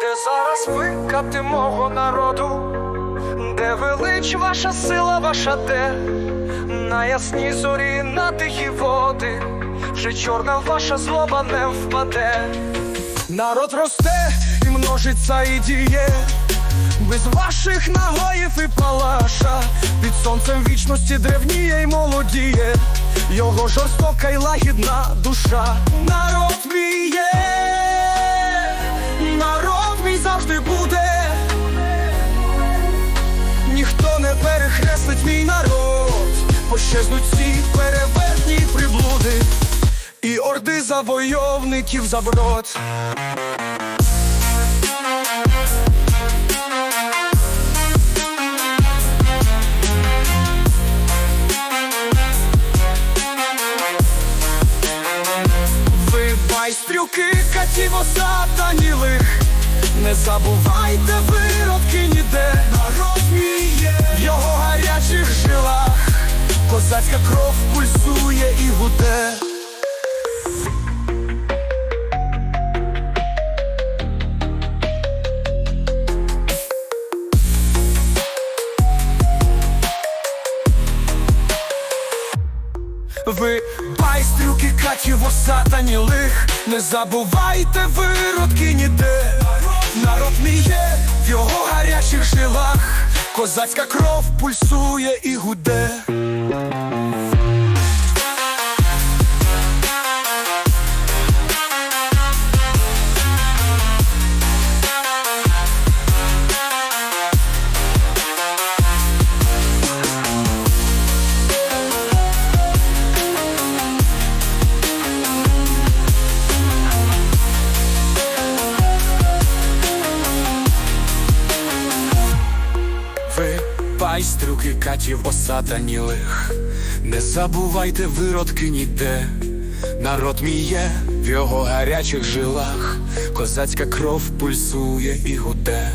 Де зараз ви, капти мого народу, де велич ваша сила, ваша де, на ясні зорі, на тихі води, вже чорна ваша злоба не впаде. Народ росте і множиться і діє, без ваших нагоїв і палаша, під сонцем вічності древніє й молодіє, його жорстока й лагідна душа. Народ пощезнуть всі перевертні приблуди і орди завойовників заброд. Ви байстрюки, катів осаданілих Не забувайте виродки ніде Народ Козацька кров пульсує і гуде. Ви байстрюки, катів осатанілих Не забувайте виродки ніде. Народ мій є в його гарячих жилах. Козацька кров пульсує і гуде Ви байстрюки, катів осатанілих Не забувайте виродки ніде. Народ мій є в його гарячих жилах. Козацька кров пульсує і гуде